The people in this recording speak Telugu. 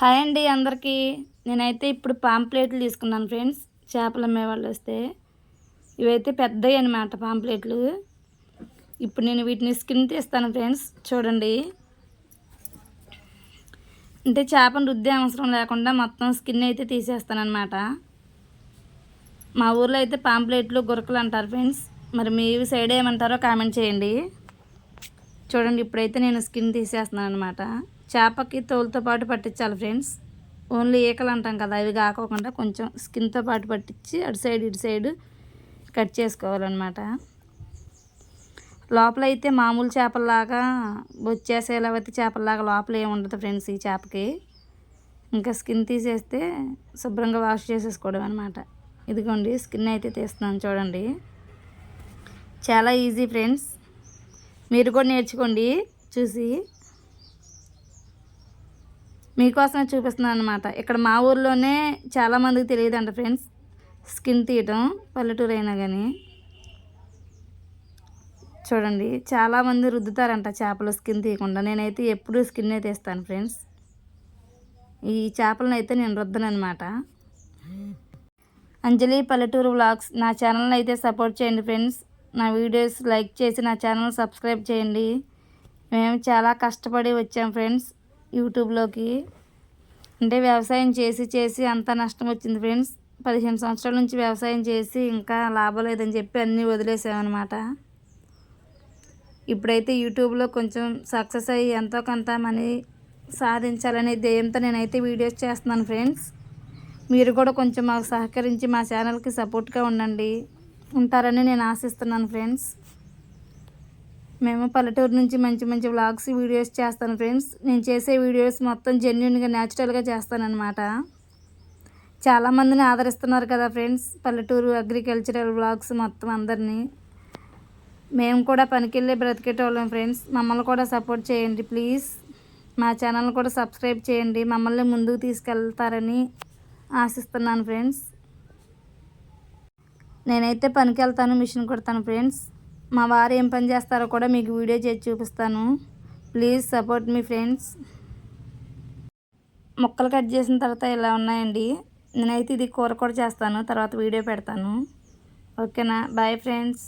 హాయ్ అండి అందరికీ. నేనైతే ఇప్పుడు పాంప్లెట్లు తీసుకున్నాను ఫ్రెండ్స్. చేపలు అమ్మే వాళ్ళు వస్తే. ఇవైతే పెద్దవి అనమాట పాంప్లెట్లు. ఇప్పుడు నేను వీటిని స్కిన్ తీస్తాను ఫ్రెండ్స్. చూడండి. అంటే చేపను రుద్దే అవసరం లేకుండా మొత్తం స్కిన్ అయితే తీసేస్తానమాట మా ఊర్లో అయితే పాంప్లెట్లు గురకలు అంటారు ఫ్రెండ్స్. మరి మీ సైడ్ ఏమంటారో కామెంట్ చేయండి. చూడండి ఇప్పుడైతే నేను స్కిన్ తీసేస్తున్నాను అనమాట చేపకి తోలుతో పాటు పట్టించాలి ఫ్రెండ్స్. ఓన్లీ ఈకలు అంటాం కదా అవి కాకోకుండా కొంచెం స్కిన్తో పాటు పట్టించి అటు సైడ్ ఇటు సైడ్ కట్ చేసుకోవాలన్నమాట. లోపల అయితే మామూలు చేపల్లాగా బొచ్చేసే చేపల్లాగా లోపల ఏమి ఉండదు ఫ్రెండ్స్ ఈ చేపకి. ఇంకా స్కిన్ తీసేస్తే శుభ్రంగా వాష్ చేసేసుకోవడం అనమాట ఇదిగోండి స్కిన్ అయితే తీస్తున్నాను చూడండి. చాలా ఈజీ ఫ్రెండ్స్. మీరు కూడా నేర్చుకోండి చూసి మీకోసమే చూపిస్తున్నాను అనమాట ఇక్కడ మా ఊర్లోనే చాలామందికి తెలియదంట ఫ్రెండ్స్. స్కిన్ తీయటం పల్లెటూరు అయినా కానీ చూడండి చాలామంది రుద్దుతారంట చేపలు స్కిన్ తీయకుండా. నేనైతే ఎప్పుడూ స్కిన్నే తీస్తాను ఫ్రెండ్స్. ఈ చేపలను అయితే నేను రుద్దనమాట అంజలి పల్లెటూరు వ్లాగ్స్ నా ఛానల్ని అయితే సపోర్ట్ చేయండి ఫ్రెండ్స్. నా వీడియోస్ లైక్ చేసి నా ఛానల్ సబ్స్క్రైబ్ చేయండి. మేము చాలా కష్టపడి వచ్చాం ఫ్రెండ్స్. యూట్యూబ్లోకి. అంటే వ్యవసాయం చేసి చేసి అంత నష్టం వచ్చింది ఫ్రెండ్స్. పదిహేను సంవత్సరాల నుంచి వ్యవసాయం చేసి ఇంకా లాభం లేదని చెప్పి అన్నీ వదిలేసామన్నమాట. ఇప్పుడైతే యూట్యూబ్లో కొంచెం సక్సెస్ అయ్యి ఎంతో కొంత మనీ సాధించాలనే ధ్యేయంతో నేనైతే వీడియోస్ చేస్తున్నాను ఫ్రెండ్స్. మీరు కూడా కొంచెం మాకు సహకరించి మా ఛానల్కి సపోర్ట్గా ఉండండి. ఉంటారని నేను ఆశిస్తున్నాను ఫ్రెండ్స్. మేము పల్లెటూరు నుంచి మంచి మంచి వ్లాగ్స్ వీడియోస్ చేస్తాను ఫ్రెండ్స్. నేను చేసే వీడియోస్ మొత్తం జెన్యున్గా న్యాచురల్గా చేస్తానన్నమాట. చాలామందిని ఆదరిస్తున్నారు కదా ఫ్రెండ్స్ పల్లెటూరు అగ్రికల్చరల్ వ్లాగ్స్ మొత్తం అందరినీ. మేము కూడా పనికెళ్ళి బ్రతికేటోళ్ళం ఫ్రెండ్స్. మమ్మల్ని కూడా సపోర్ట్ చేయండి ప్లీజ్ మా ఛానల్ కూడా సబ్స్క్రైబ్ చేయండి. మమ్మల్ని ముందుకు తీసుకెళ్తారని ఆశిస్తున్నాను ఫ్రెండ్స్. నేనైతే పనికి వెళ్తాను మిషన్ కొడతాను ఫ్రెండ్స్. మా వారు ఏం పని చేస్తారో కూడా మీకు వీడియో చేసి చూపిస్తాను. Please support me friends. ముక్కలు కట్ చేసిన తర్వాత ఇలా ఉన్నాయండి. నేనైతే ఇది కూర కూడా చేస్తాను. తర్వాత వీడియో పెడతాను. ఓకేనా? Bye friends.